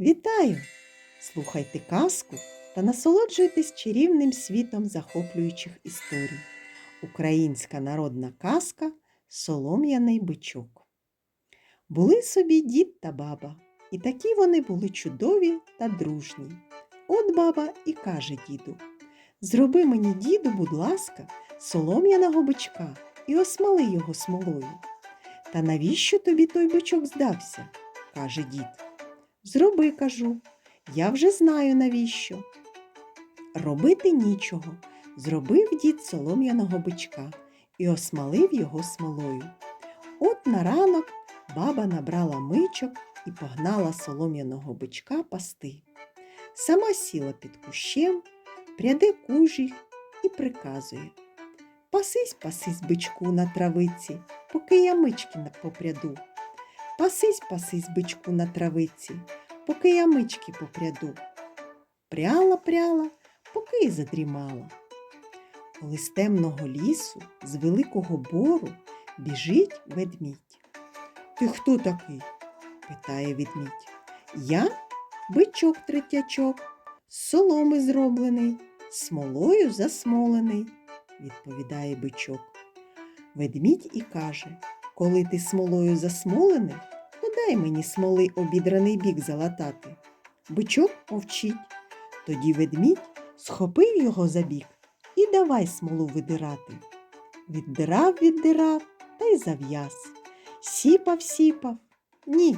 Вітаю! Слухайте казку та насолоджуйтесь чарівним світом захоплюючих історій. Українська народна казка Солом'яний бичок. Були собі дід та баба, і такі вони були чудові та дружні. От баба і каже діду: Зроби мені, діду, будь ласка, солом'яного бичка і осмали його смолою. Та навіщо тобі той бичок здався? каже дід. Зроби, кажу, я вже знаю навіщо. Робити нічого. Зробив дід солом'яного бичка і осмалив його смолою. От на ранок баба набрала мичок і погнала солом'яного бичка пасти. Сама сіла під кущем, пряде кужі і приказує Пасись, пасись, бичку на травиці, поки я мички попряду. Пасись, пасись, бичку на травиці, поки я мички попряду. Пряла, пряла, поки й задрімала. Коли з темного лісу, з великого бору, біжить ведмідь. Ти хто такий? питає ведмідь. Я бичок третячок, з соломи зроблений, смолою засмолений, відповідає бичок. Ведмідь і каже, коли ти смолою засмолений, дай мені смоли обідраний бік залатати. Бичок мовчить. Тоді ведмідь схопив його за бік і давай смолу видирати. Віддирав, віддирав та й зав'яз. Сіпав, сіпав. Ні.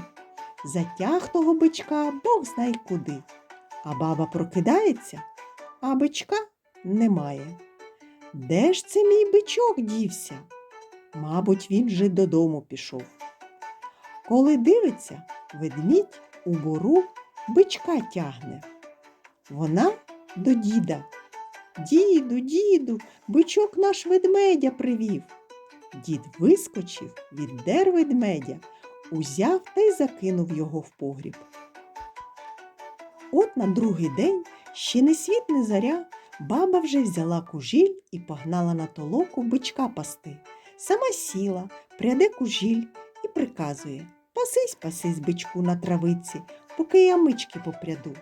Затяг того бичка Бог знай куди. А баба прокидається, а бичка немає. Де ж це мій бичок дівся? Мабуть, він же додому пішов. Коли дивиться, ведмідь у бору бичка тягне. Вона до діда. Діду, діду, бичок наш ведмедя привів. Дід вискочив, віддер ведмедя, узяв та й закинув його в погріб. От на другий день, ще не світ не заря, баба вже взяла кужіль і погнала на толоку бичка пасти. Сама сіла, пряде кужіль приказує Пасись, пасись, бичку на травиці, поки я мички попряду.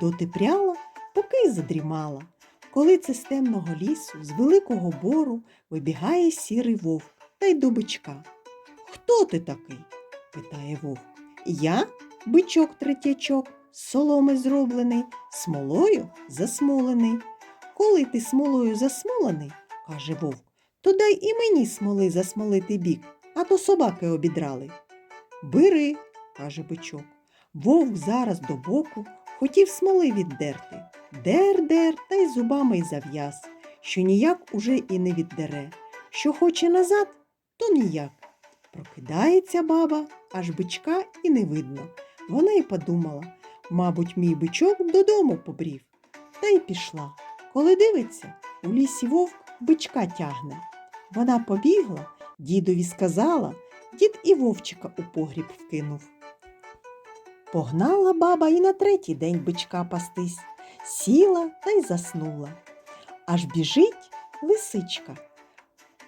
Доти пряла, поки й задрімала. Коли це з темного лісу, з великого бору вибігає сірий вовк та й до бичка. Хто ти такий? питає вовк. Я бичок третячок, з соломи зроблений, смолою засмолений. Коли ти смолою засмолений, каже вовк, то дай і мені смоли засмолити бік, а то собаки обідрали. Бери, каже бичок. Вовк зараз до боку хотів смоли віддерти. Дер-дер та й зубами й зав'яз, що ніяк уже і не віддере. Що хоче назад, то ніяк. Прокидається баба, аж бичка і не видно. Вона й подумала, мабуть, мій бичок додому побрів. Та й пішла. Коли дивиться, у лісі вовк бичка тягне. Вона побігла, дідові сказала, дід і вовчика у погріб вкинув. Погнала баба і на третій день бичка пастись, сіла та й заснула. Аж біжить лисичка.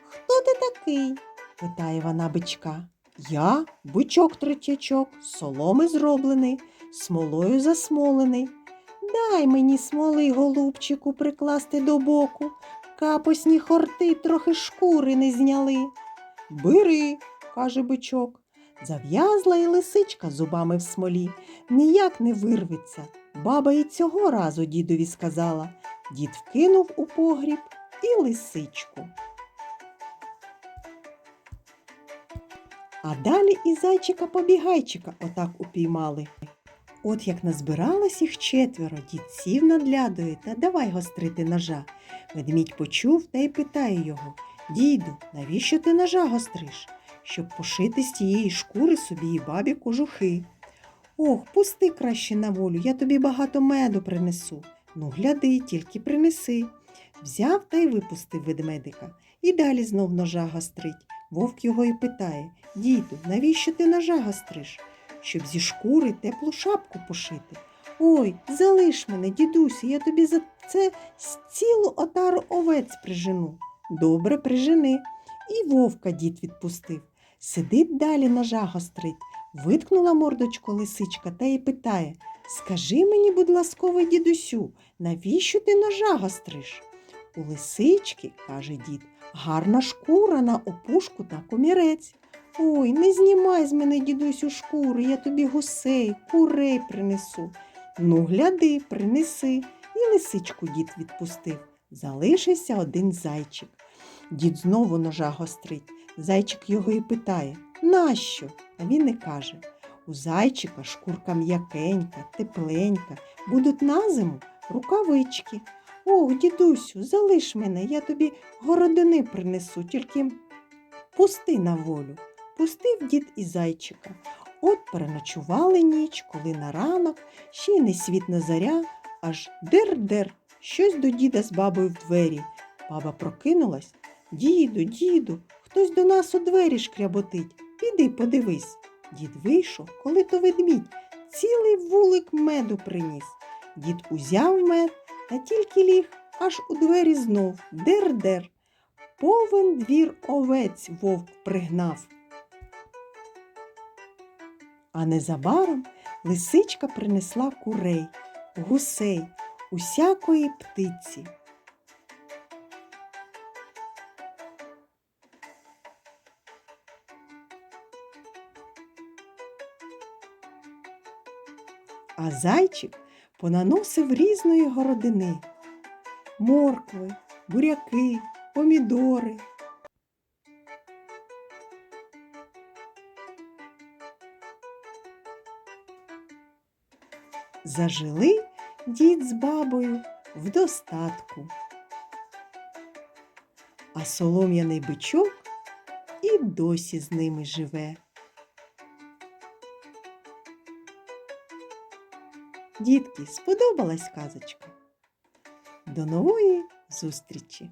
Хто ти такий? питає вона бичка. Я бичок третячок, соломи зроблений, смолою засмолений. Дай мені смоли, голубчику, прикласти до боку. Капосні хорти трохи шкури не зняли. Бери, каже бичок. Зав'язла і лисичка зубами в смолі, ніяк не вирветься. Баба і цього разу дідові сказала. Дід вкинув у погріб і лисичку. А далі і зайчика-побігайчика отак упіймали. От як назбиралось їх четверо, дід сів лядою та давай гострити ножа. Ведмідь почув та й питає його Діду, навіщо ти ножа гостриш? Щоб пошити з тієї шкури собі і бабі кожухи. Ох, пусти краще на волю, я тобі багато меду принесу. Ну, гляди, тільки принеси. Взяв та й випустив ведмедика. І далі знов ножа гострить. Вовк його і питає Діду, навіщо ти ножа гостриш? Щоб зі шкури теплу шапку пошити. Ой, залиш мене, дідусю, я тобі за це цілу отару овець прижену. Добре, прижени. І вовка дід відпустив. Сидить далі ножа гострить. Виткнула мордочку лисичка та й питає Скажи мені, будь ласковий дідусю, навіщо ти ножа гостриш? У лисички, каже дід, гарна шкура на опушку та комірець. Ой, не знімай з мене, дідусю, шкури, я тобі гусей, курей принесу. Ну, гляди, принеси. І лисичку дід відпустив. Залишився один зайчик. Дід знову ножа гострить. Зайчик його і питає Нащо? А він і каже У зайчика шкурка м'якенька, тепленька, будуть на зиму рукавички. Ох, дідусю, залиш мене, я тобі городини принесу, тільки пусти на волю. Пустив дід і зайчика. От переночували ніч, коли на ранок ще й не світна заря, аж дер-дер, щось до діда з бабою в двері. Баба прокинулась. Діду, діду, хтось до нас у двері шкряботить. Піди подивись. Дід вийшов, коли то ведмідь, цілий вулик меду приніс. Дід узяв мед та тільки ліг, аж у двері знов дер-дер. Повен двір овець вовк пригнав. А незабаром лисичка принесла курей, гусей, усякої птиці. А зайчик понаносив різної городини моркви, буряки, помідори. Зажили дід з бабою в достатку. А солом'яний бичок і досі з ними живе. Дітки, сподобалась казочка? До нової зустрічі!